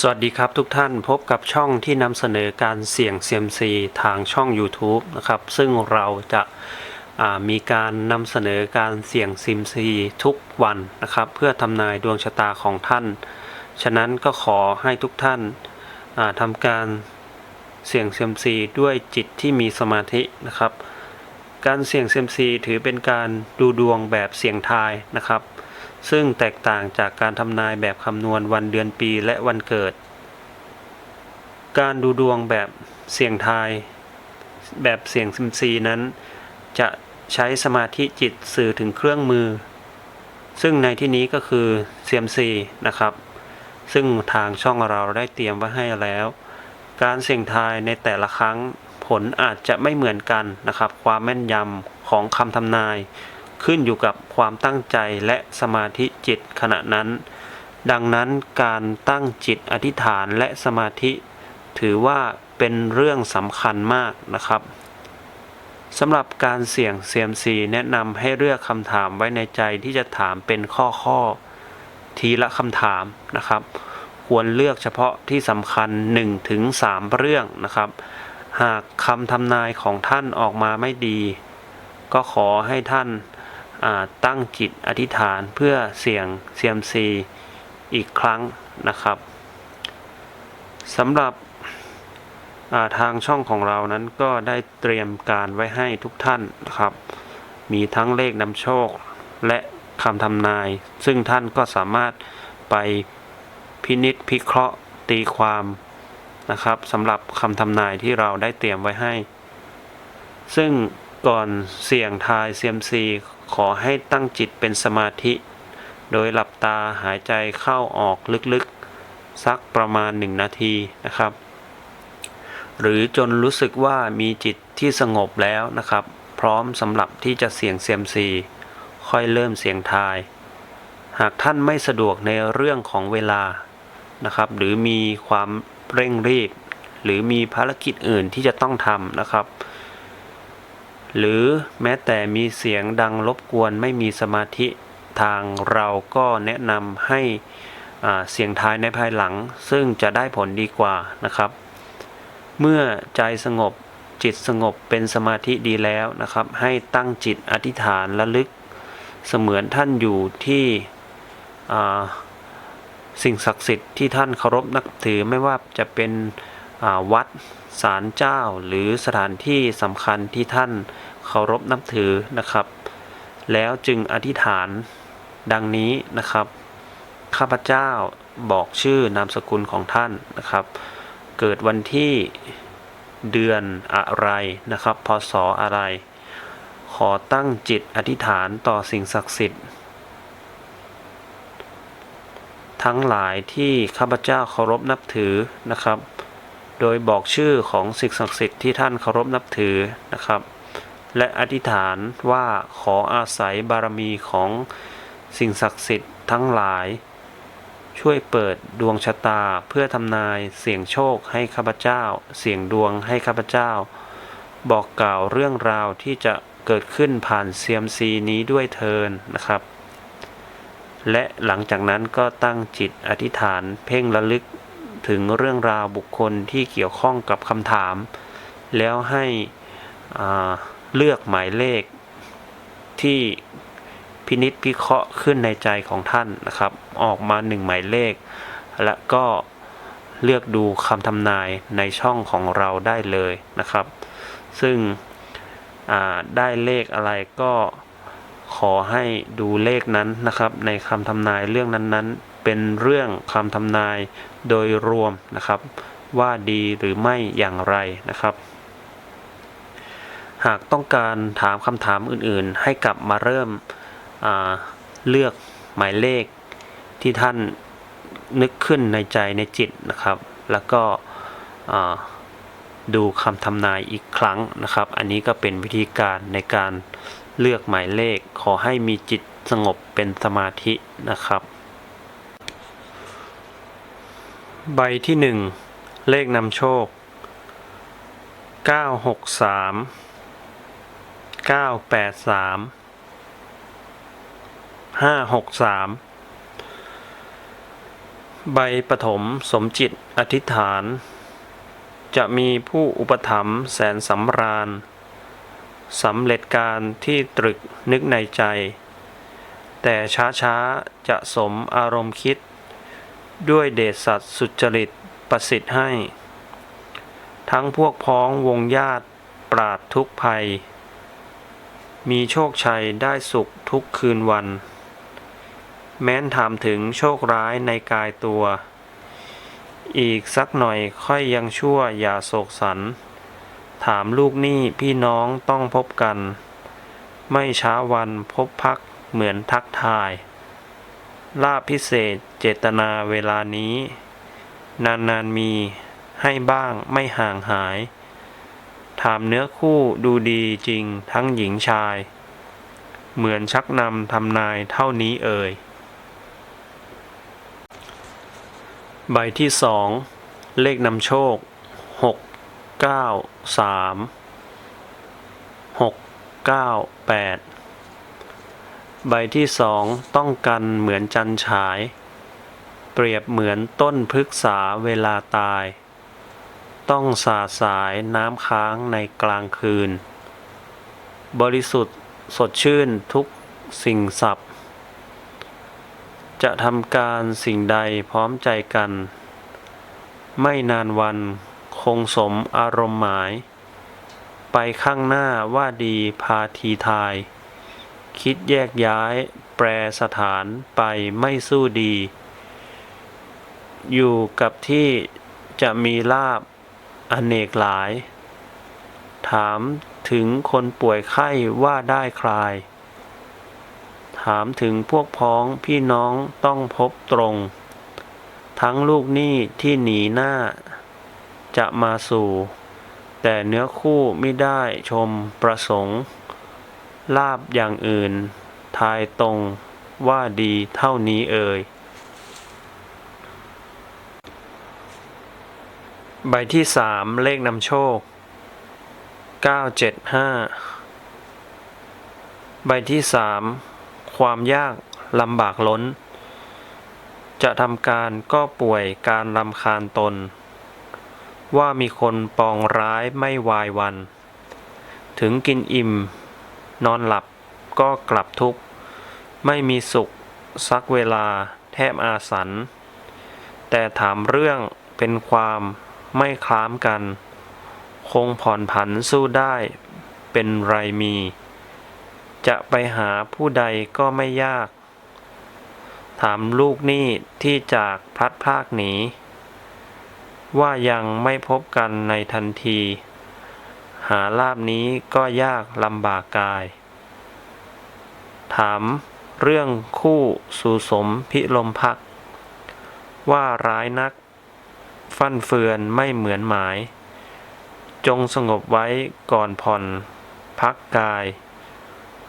สวัสดีครับทุกท่านพบกับช่องที่นำเสนอการเสี่ยงเซียมซีทางช่อง YouTube นะครับ ซึ่งเราจะามีการนำเสนอการเสี่ยงเซียมซีทุกวันนะครับ เพื่อทำนายดวงชะตาของท่าน ฉะนั้นก็ขอให้ทุกท่านาทำการเสี่ยงเซียมซีด้วยจิตที่มีสมาธินะครับ การเสี่ยงเซียมซีถือเป็นการดูดวงแบบเสี่ยงทายนะครับ ซึ่งแตกต่างจากการทำนายแบบคำนวณวันเดือนปีและวันเกิด การดูดวงแบบเสี่ยงทาย แบบเสี่ยงซิมซีนั้น จะใช้สมาธิจิตสื่อถึงเครื่องมือ ซึ่งในที่นี้ก็คือเซียมซีนะครับ ซึ่งทางช่องเราได้เตรียมไว้ให้แล้ว การเสี่ยงทายในแต่ละครั้งผลอาจจะไม่เหมือนกันนะครับ ความแม่นยำของคำทำนาย ขึ้นอยู่กับความตั้งใจและสมาธิจิตขณะนั้น ดังนั้นการตั้งจิตอธิษฐานและสมาธิ ถือว่าเป็นเรื่องสำคัญมากนะครับสำหรับการเสี่ยงเซียมซีแนะนำให้เลือกคำถามไว้ในใจที่จะถามเป็นข้อข้อๆทีละคำถามนะครับ ควรเลือกเฉพาะที่สำคัญ 1-3เรื่องนะครับ หากคำทำนายของท่านออกมาไม่ดี ก็ขอให้ท่าน ตั้งจิตอธิษฐานเพื่อเสี่ยงเซียมซีอีกครั้งนะครับสำหรับาทางช่องของเรานั้นก็ได้เตรียมการไว้ให้ทุกท่านนะครับ มีทั้งเลขนำโชคและคำทำนาย ซึ่งท่านก็สามารถไปพินิษพิเคราะห์ตีความนะครับสำหรับคำทำนายที่เราได้เตรียมไว้ให้ ซึ่งก่อนเสี่ยงทายเซียมซี ขอให้ตั้งจิตเป็นสมาธิ โดยหลับตาหายใจเข้าออกลึกๆ สักประมาณ 1 นาทีนะครับ หรือจนรู้สึกว่ามีจิตที่สงบแล้วนะครับ พร้อมสำหรับที่จะเสี่ยงเซียมซีค่อยเริ่มเสียงทาย หากท่านไม่สะดวกในเรื่องของเวลานะครับ หรือมีความเร่งรีบ หรือมีภารกิจอื่นที่จะต้องทำนะครับ หรือแม้แต่มีเสียงดังรบกวนไม่มีสมาธิทางเราก็แนะนำให้เสียงท้ายในภายหลัง ซึ่งจะได้ผลดีกว่านะครับ เมื่อใจสงบจิตสงบเป็นสมาธิดีแล้วนะครับ ให้ตั้งจิตอธิษฐานระลึก เสมือนท่านอยู่ที่สิ่งศักดิ์สิทธิ์ที่ท่านเคารพนับถือไม่ว่าจะเป็น วัดศาลเจ้า หรือสถานที่สำคัญที่ท่านเคารพนับถือนะครับ แล้วจึงอธิษฐานดังนี้นะครับ ข้าพเจ้าบอกชื่อนามสกุลของท่านนะครับ เกิดวันที่เดือนอะไรนะครับ พศอะไร ขอตั้งจิตอธิษฐานต่อสิ่งศักดิ์สิทธิ์ ทั้งหลายที่ข้าพเจ้าเคารพนับถือนะครับ โดยบอกชื่อของสิ่งศักดิ์สิทธิ์ที่ท่านเคารพนับถือนะครับ และอธิษฐานว่าขออาศัยบารมีของสิ่งศักดิ์สิทธิ์ทั้งหลาย ช่วยเปิดดวงชะตาเพื่อทำนายเสี่ยงโชคให้ข้าพเจ้า เสี่ยงดวงให้ข้าพเจ้า บอกกล่าวเรื่องราวที่จะเกิดขึ้นผ่านเซียมซีนี้ด้วยเทินนะครับ และหลังจากนั้นก็ตั้งจิตอธิษฐานเพ่งระลึก ถึงเรื่องราวบุคคลที่เกี่ยวข้องกับคำถาม แล้วให้เลือกหมายเลขที่พินิษพิเคราะห์ขึ้นในใจของท่านนะครับ ออกมาหนึ่งหมายเลข และก็เลือกดูคำทำนายในช่องของเราได้เลยนะครับ ซึ่งได้เลขอะไรก็ขอให้ดูเลขนั้นนะครับ ในคำทำนายเรื่องนั้นๆ เป็นเรื่องคำทำนายโดยรวมนะครับ ว่าดีหรือไม่อย่างไรนะครับ หากต้องการถามคำถามอื่นๆ ให้กลับมาเริ่มเลือกหมายเลขที่ท่านนึกขึ้นในใจในจิตนะครับ แล้วก็ดูคำทำนายอีกครั้งนะครับ อันนี้ก็เป็นวิธีการในการเลือกหมายเลข ขอให้มีจิตสงบเป็นสมาธินะครับ ใบที่หนึ่งเลขนำโชค 963 983 563 ใบปฐมสมจิตอธิษฐาน จะมีผู้อุปถัมภ์แสนสำราญสำเร็จการที่ตรึกนึกในใจ แต่ช้าช้าๆจะสมอารมณ์คิด ด้วยเดชสัตว์สุจริตประสิทธิ์ให้ ทั้งพวกพ้องวงญาติปราดทุกภัย มีโชคชัยได้สุขทุกคืนวัน แม้นถามถึงโชคร้ายในกายตัว อีกสักหน่อยค่อยยังชั่วอย่าโศกสัน ถามลูกหนี้พี่น้องต้องพบกัน ไม่ช้าวันพบพักเหมือนทักทายลาบพิเศษ เจตนาเวลานี้ นานๆมี ให้บ้างไม่ห่างหาย ถามเนื้อคู่ดูดีจริงทั้งหญิงชาย เหมือนชักนำทำนายเท่านี้เอ่ย ใบที่สอง เลขนำโชคหกเก้าสามหกเก้าแปดใบที่สองต้องกันเหมือนจันฉาย เปรียบเหมือนต้นพฤกษาเวลาตาย ต้องสาสายน้ำค้างในกลางคืน บริสุทธิ์สดชื่นทุกสิ่งสับจะทำการสิ่งใดพร้อมใจกัน ไม่นานวันคงสมอารมณ์หมาย ไปข้างหน้าว่าดีพาทีทาย คิดแยกย้ายแปรสถานไปไม่สู้ดี อยู่กับที่จะมีลาบอเนกหลาย ถามถึงคนป่วยไข้ว่าได้คลาย ถามถึงพวกพ้องพี่น้องต้องพบตรง ทั้งลูกหนี้ที่หนีหน้า จะมาสู่ แต่เนื้อคู่ไม่ได้ชมประสงค์ ลาบอย่างอื่น ทายตรงว่าดีเท่านี้เอ่ย ใบที่สามเลขนำโชคเก้าเจ็ดห้าใบที่สามความยากลำบากล้น จะทำการก็ป่วยการรำคาญตน ว่ามีคนปองร้ายไม่วายวัน ถึงกินอิ่ม นอนหลับก็กลับทุกข์ ไม่มีสุขสักเวลาแทบอาสัน แต่ถามเรื่องเป็นความ ไม่คล้ามกัน คงผ่อนผันสู้ได้เป็นไรมี จะไปหาผู้ใดก็ไม่ยาก ถามลูกหนี้ที่จากพลัดพรากหนีว่ายังไม่พบกันในทันที หาลาบนี้ก็ยากลำบากกาย ถามเรื่องคู่สู่สมพิลมพัก ว่าร้ายนัก ฟั่นเฟือนไม่เหมือนหมาย จงสงบไว้ก่อนผ่อน พักกาย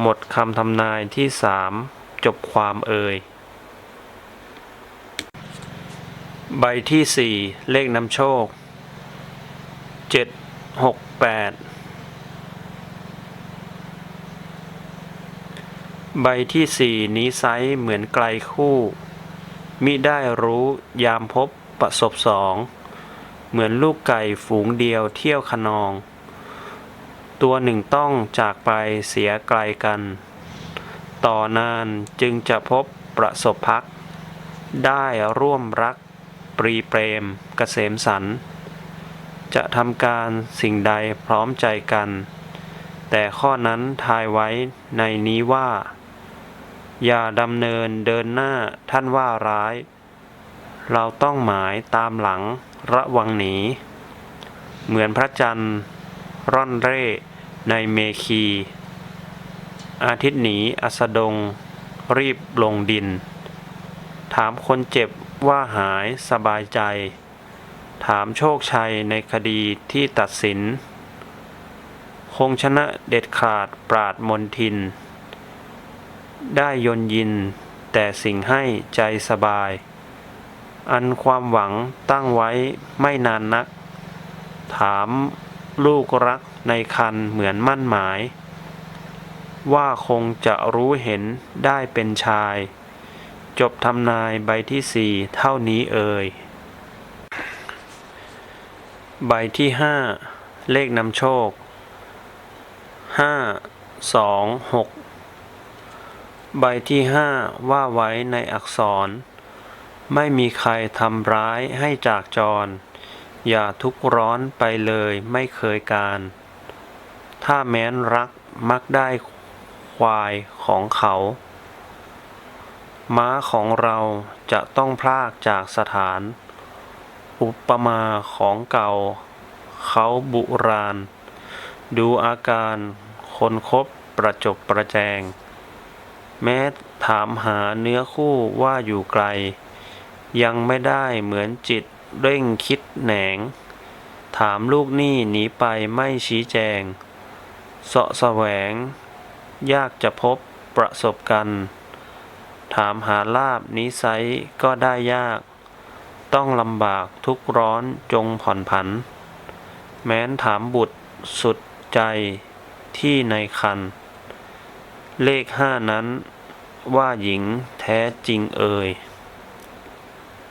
หมดคำทำนายที่สามจบความเอ่ย ใบที่สี่เลขนำโชค เจ็ดหกแปดใบที่สี่นี้ไซส์เหมือนไกลคู่ มิได้รู้ยามพบ ประสบสอง เหมือนลูกไก่ฝูงเดียวเที่ยวขนอง ตัวหนึ่งต้องจากไปเสียไกลกัน ต่อนานจึงจะพบประสบพัก ได้ร่วมรัก ปรีเปรมกเกษมสัน จะทำการสิ่งใดพร้อมใจกัน แต่ข้อนั้นทายไว้ในนี้ว่า อย่าดำเนินเดินหน้าท่านว่าร้าย เราต้องหมายตามหลังระวังหนี เหมือนพระจันทร์ ร่อนเร่ในเมคี อาทิตย์หนีอัสดง รีบลงดิน ถามคนเจ็บว่าหายสบายใจ ถามโชคชัยในคดีที่ตัดสิน คงชนะเด็ดขาดปราดมนทิน ได้ยนยินแต่สิ่งให้ใจสบาย อันความหวังตั้งไว้ไม่นานนัก ถามลูกรักในคันเหมือนมั่นหมาย ว่าคงจะรู้เห็นได้เป็นชาย จบทำนายใบที่สี่เท่านี้เอ่ย ใบที่ห้าเลขนำโชคห้าสองหกใบที่ห้าว่าไว้ในอักษร ไม่มีใครทำร้ายให้จากจร อย่าทุกข์ร้อนไปเลยไม่เคยการ ถ้าแม้นรักมักได้ควายของเขา ม้าของเราจะต้องพลากจากสถาน อุปมาของเก่า เขาบุราณ ดูอาการคนคบประจบประแจง แม้ถามหาเนื้อคู่ว่าอยู่ไกล ยังไม่ได้เหมือนจิตเร่งคิดแหนง ถามลูกหนี้หนีไปไม่ชี้แจง เสาะแสวง ยากจะพบประสบกัน ถามหาลาบนิสัยก็ได้ยาก ต้องลำบากทุกร้อนจงผ่อนผัน แม้นถามบุตรสุดใจที่ในคัน เลขห้านั้นว่าหญิงแท้จริงเอ่ย